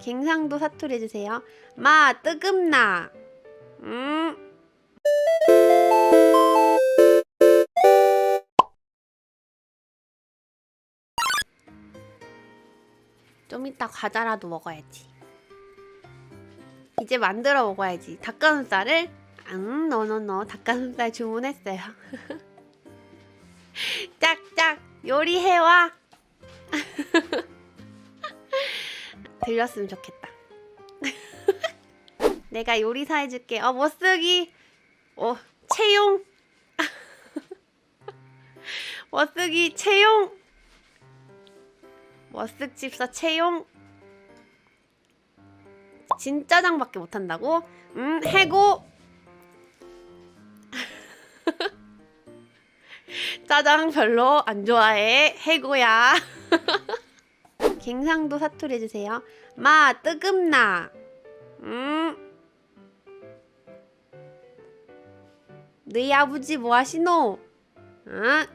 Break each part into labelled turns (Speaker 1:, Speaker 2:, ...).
Speaker 1: 갱상도 사투리 해주세요. 마 뜨금나. 음. 좀 이따 과자라도 먹어야지. 이제 만들어 먹어야지. 닭가슴살을 응, 너너너 닭가슴살 주문했어요. 짝짝 요리해와. 들렸으면 좋겠다. 내가 요리사 해줄게. 어, 못 쓰기. 어, 채용. 못 쓰기 채용. 머쓱 집사 채용. 진짜장밖에 못한다고? 음, 해고. 짜장 별로 안 좋아해. 해고야. 갱상도 사투리 해주세요. 마 뜨금나. 음. 너희 아버지 뭐 하시노? 응?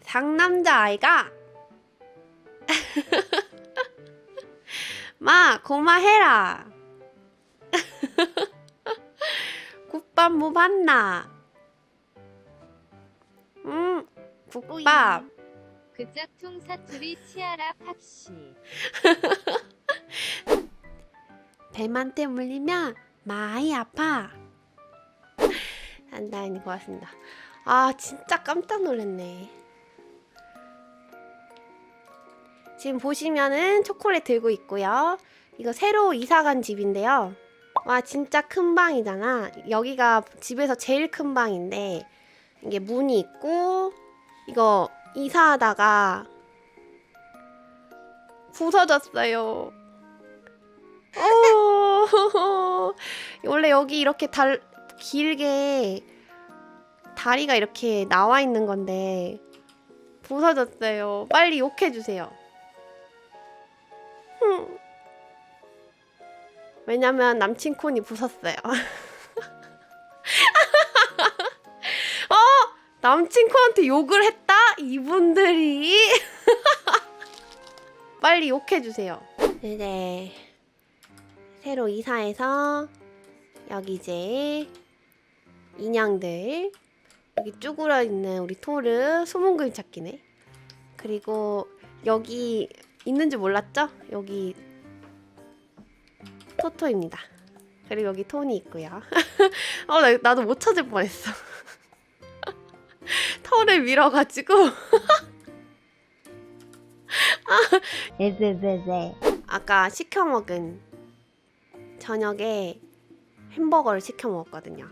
Speaker 1: 상남자 아이가? 마 고마해라. 국밥 뭐 봤나? 음 국밥.
Speaker 2: 그 짝퉁 사투리 치아라 팝시
Speaker 1: 뱀한테 물리면 많이 아파. 단단히 고맙습니다. 아 진짜 깜짝 놀랐네. 지금 보시면은 초콜릿 들고 있고요. 이거 새로 이사 간 집인데요. 와 진짜 큰 방이잖아. 여기가 집에서 제일 큰 방인데 이게 문이 있고 이거 이사하다가 부서졌어요. 어, 원래 여기 이렇게 달 길게 다리가 이렇게 나와 있는 건데 부서졌어요. 빨리 욕해 주세요. 왜냐면 남친 콘이 부쉈어요. 어? 남친 콘한테 욕을 했다? 이분들이 빨리 욕해 주세요. 네. 새로 이사해서 여기 이제 인형들 여기 쭈그려 있는 우리 토르 소문금 찾기네. 그리고 여기 있는지 몰랐죠? 여기 토토입니다. 그리고 여기 톤이 있고요. 어, 나, 나도 못 찾을 뻔했어. 털을 밀어가지고
Speaker 2: 에베베베
Speaker 1: 아까 시켜 먹은 저녁에 햄버거를 시켜 먹었거든요.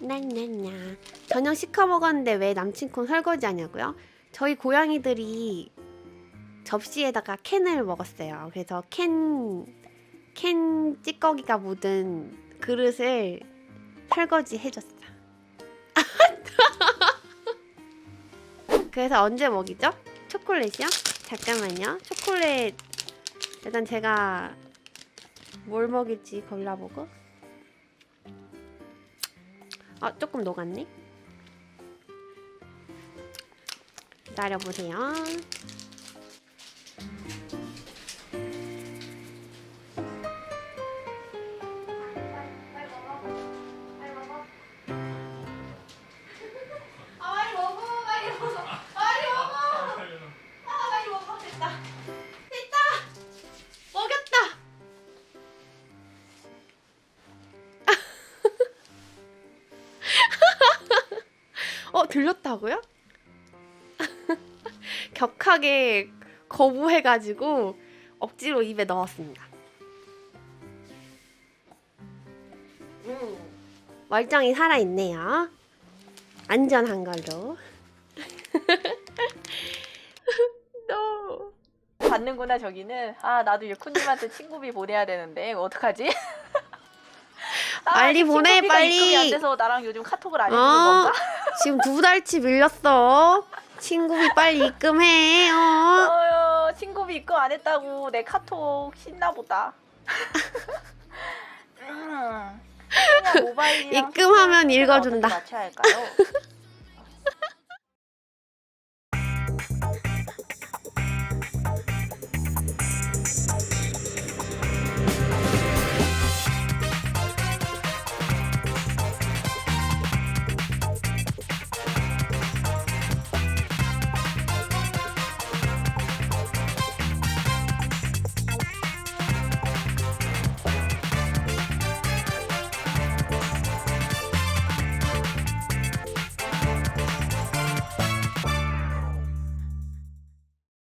Speaker 1: 냐냐냐. 저녁 시켜 먹었는데 왜 남친콘 설거지 하냐고요? 저희 고양이들이 접시에다가 캔을 먹었어요. 그래서 캔, 캔 찌꺼기가 묻은 그릇을 설거지 해줬어. 그래서 언제 먹이죠? 초콜릿이요? 잠깐만요. 초콜릿 일단 제가 뭘 먹일지 골라보고. 아 조금 녹았네. 기다려보세요. 들렸다고요? 격하게 거부해가지고 억지로 입에 넣었습니다. 음, 멀쩡히 살아있네요. 안전한 걸로.
Speaker 3: 받는구나 저기는 아 나도 유쿠님한테 친구비 보내야 되는데 어떡하지? 아,
Speaker 1: 빨리 보내,
Speaker 3: 친구비가
Speaker 1: 빨리.
Speaker 3: 입금이 안 돼서 나랑 요즘 카톡을 안 해주는
Speaker 1: 어?
Speaker 3: 건가?
Speaker 1: 지금 두 달치 밀렸어. 친구비 빨리 입금해. 어?
Speaker 3: 어휴 친구비 입금 안 했다고 내 카톡 신나 보다. 음, 그냥 모바일이랑
Speaker 1: 입금하면
Speaker 3: 스마트폰을
Speaker 1: 읽어준다.
Speaker 3: 어떻게 맞춰야 할까요?